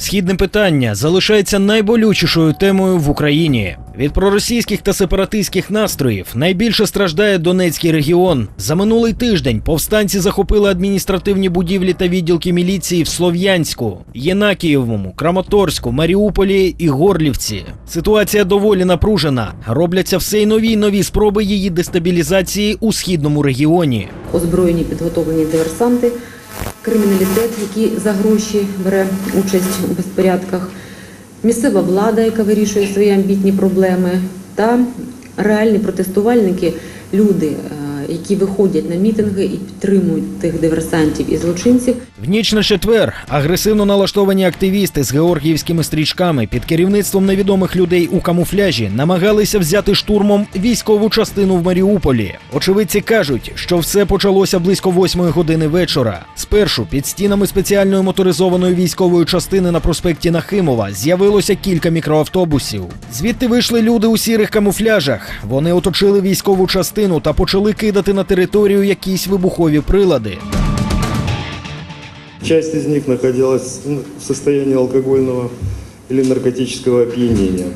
Східне питання залишається найболючішою темою в Україні. Від проросійських та сепаратистських настроїв найбільше страждає Донецький регіон. За минулий тиждень повстанці захопили адміністративні будівлі та відділки міліції в Слов'янську, Єнакієвому, Краматорську, Маріуполі і Горлівці. Ситуація доволі напружена. Робляться все й нові й нові спроби її дестабілізації у східному регіоні. озброєні підготовлені диверсанти, криміналітет, який за гроші бере участь у безпорядках, місцева влада, яка вирішує свої амбітні проблеми, та реальні протестувальники, люди, е, які виходять на мітинги і підтримують тих диверсантів і злочинців. В ніч на четвер агресивно налаштовані активісти з георгіївськими стрічками під керівництвом невідомих людей у камуфляжі намагалися взяти штурмом військову частину в Маріуполі. Очевидці кажуть, що все почалося близько восьмої години вечора. Спершу під стінами спеціальної моторизованої військової частини на проспекті Нахимова з'явилося кілька мікроавтобусів. Звідти вийшли люди у сірих камуфляжах. Вони оточили військову частину та почали кидати на територію якісь вибухові прилади. Часть из них находилась ну, в состоянии алкогольного или наркотического опьянения.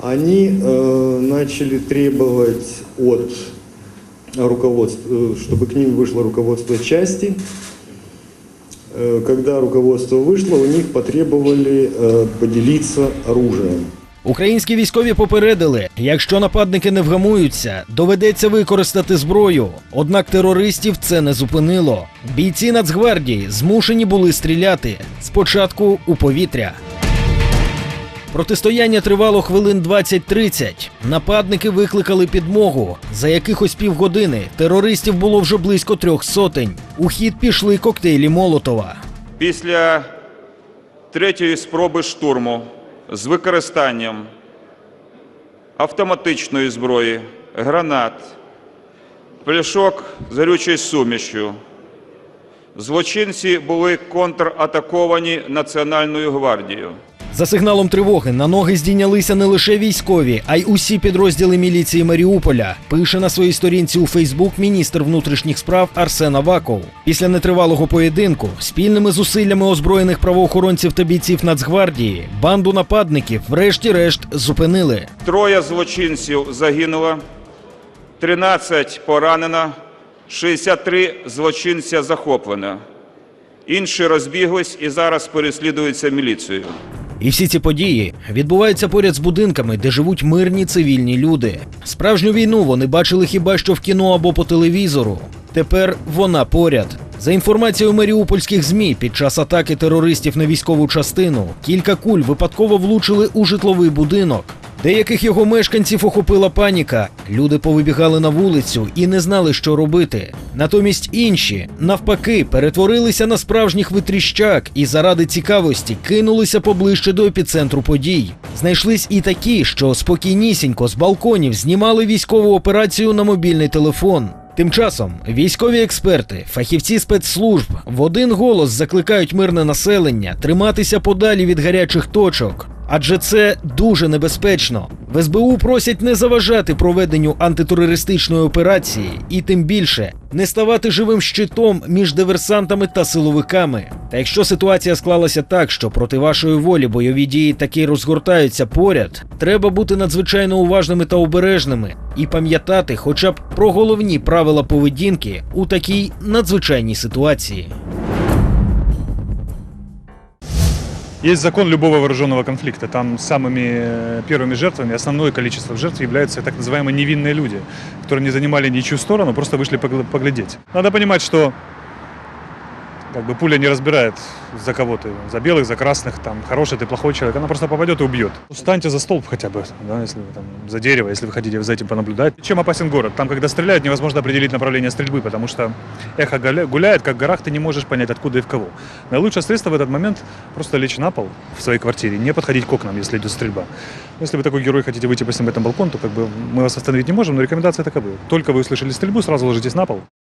Они э, начали требовать от руководства, э, чтобы к ним вышло руководство части. Э, Когда руководство вышло, у них потребовали э, поделиться оружием. Українські військові попередили, якщо нападники не вгамуються, доведеться використати зброю. Однак терористів це не зупинило. Бійці Нацгвардії змушені були стріляти спочатку у повітря. Протистояння тривало хвилин 20-30. Нападники викликали підмогу. За якихось півгодини терористів було вже близько трьох сотень. У хід пішли коктейлі Молотова. Після третьої спроби штурму використанням автоматичної зброї, гранат, пляшок з горючою сумішю, злочинці були контратаковані Національною гвардією. За сигналом тривоги на ноги здійнялися не лише військові, а й усі підрозділи міліції Маріуполя. Пише на своїй сторінці у Фейсбук міністр внутрішніх справ Арсен Аваков. Після нетривалого поєдинку спільними зусиллями озброєних правоохоронців та бійців Нацгвардії банду нападників, врешті-решт, зупинили. Троє злочинців загинуло, 13 поранено, 63 злочинця захоплено. Інші розбіглись і зараз переслідуються міліцією. І всі ці події відбуваються поряд з будинками, де живуть мирні цивільні люди. Справжню війну вони бачили хіба що в кіно або по телевізору. Тепер вона поряд. За інформацією маріупольських змі, під час атаки терористів на військову частину кілька куль випадково влучили у житловий будинок. Деяких його мешканців охопила паніка. Люди повибігали на вулицю і не знали, що робити. Натомість інші, навпаки, перетворилися на справжніх витріщак і заради цікавості кинулися поближче до епіцентру подій. Знайшлись і такі, що спокійнісінько з балконів знімали військову операцію на мобільний телефон. Тим часом військові експерти, фахівці спецслужб в один голос закликають мирне населення триматися подалі від гарячих точок. Адже це дуже небезпечно. В СБУ просять не заважати проведенню антитерористичної операції і тим більше не ставати живим щитом між диверсантами та силовиками. Та якщо ситуація склалася так, що проти вашої волі бойові дії таки розгортаються поряд, треба бути надзвичайно уважними та обережними і пам'ятати хоча б про головні правила поведінки у такій надзвичайній ситуації. Есть закон любого вооруженного конфликта. Там самыми э, первыми жертвами, основное количество жертв являются так называемые невинные люди, которые не занимали ничью сторону, просто вышли погл- поглядеть. Надо понимать, что как бы пуля не разбирает, за кого ты, за белых, за красных, там, хороший ты, плохой человек, она просто попадет и убьет. Встаньте за столб хотя бы, да, если там, за дерево, если вы хотите за этим понаблюдать. Чем опасен город? Там, когда стреляют, невозможно определить направление стрельбы, потому что эхо гуляет, как в горах, ты не можешь понять, откуда и в кого. Наилучшее средство в этот момент просто лечь на пол в своей квартире, не подходить к окнам, если идет стрельба. Если вы такой герой хотите выйти по всем балкон, то как бы мы вас остановить не можем, но рекомендация такова. Только вы услышали стрельбу, сразу ложитесь на пол.